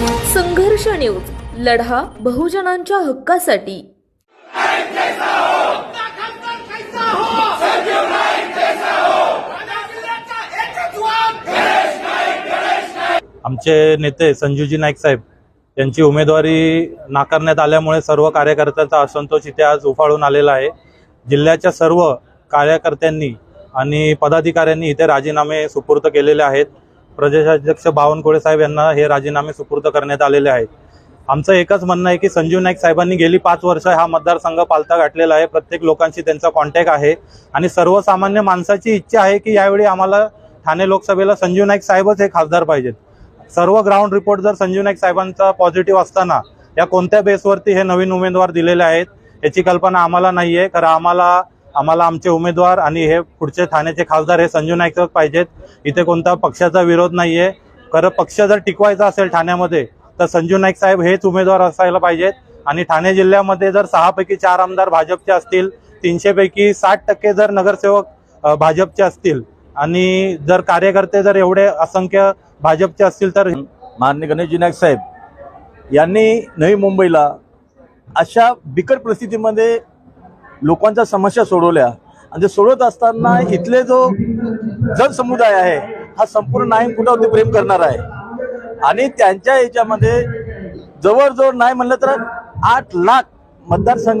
संघर्ष न्यूज लढा बहुजनांच्या हक्कासाठी. आमचे नेते संजूजी नाईक साहेब यांची उमेदवारी नाकारण्यात आल्यामुळे सर्व कार्यकर्त्यांचा असंतोष इथे आज उफाळून आलेला आहे. जिल्ह्याच्या सर्व कार्यकर्त्यांनी आणि पदाधिकाऱ्यांनी इथे राजीनामे सुपूर्द केलेले आहेत. प्रदेशाध्यक्ष बावनकुळे साहेब यांना हे राजीनामे सुपूर्द करण्यात आलेले आहेत. आमचं एकच म्हणणं आहे की संजीव नाईक साहेबांनी गेली पाच वर्ष हा मतदारसंघ पालथा गाठलेला आहे. प्रत्येक लोकांशी त्यांचा कॉन्टॅक्ट आहे. आणि सर्वसामान्य माणसाची इच्छा आहे की यावेळी आम्हाला ठाणे लोकसभेला संजीव नाईक साहेबच हे खासदार पाहिजेत. सर्व ग्राउंड रिपोर्ट जर संजीव नाईक साहेबांचा पॉझिटिव्ह असताना या कोणत्या बेसवरती हे नवीन उमेदवार दिलेले आहेत याची कल्पना आम्हाला नाही आहे कारण आम्हाला आम्हाला आमचे उमेदवार आणि हे पुढचे ठाण्याचे खासदार हे संजू नाईकच पाहिजेत. इथे कोणता पक्षाचा विरोध नाही आहे खरं पक्ष जर टिकवायचा असेल ठाण्यामध्ये तर संजू नाईक साहेब हेच उमेदवार असायला पाहिजेत. आणि ठाणे जिल्ह्यामध्ये जर सहापैकी चार आमदार भाजपचे असतील तीनशेपैकी साठ टक्के जर नगरसेवक भाजपचे असतील. आणि जर कार्यकर्ते जर एवढे असंख्य भाजपचे असतील तर माननीय गणेशजी नाईक साहेब यांनी नवी मुंबईला अशा बिकट परिस्थितीमध्ये लोकांच्या समस्या सोडवल्या. आणि ते सोडवत असताना इथले जो जनसमुदाय आहे हा संपूर्ण नाही कुठावरती प्रेम करणार आहे. आणि त्यांच्या याच्यामध्ये जवळजवळ नाही म्हणलं तर आठ लाख मतदारसंघ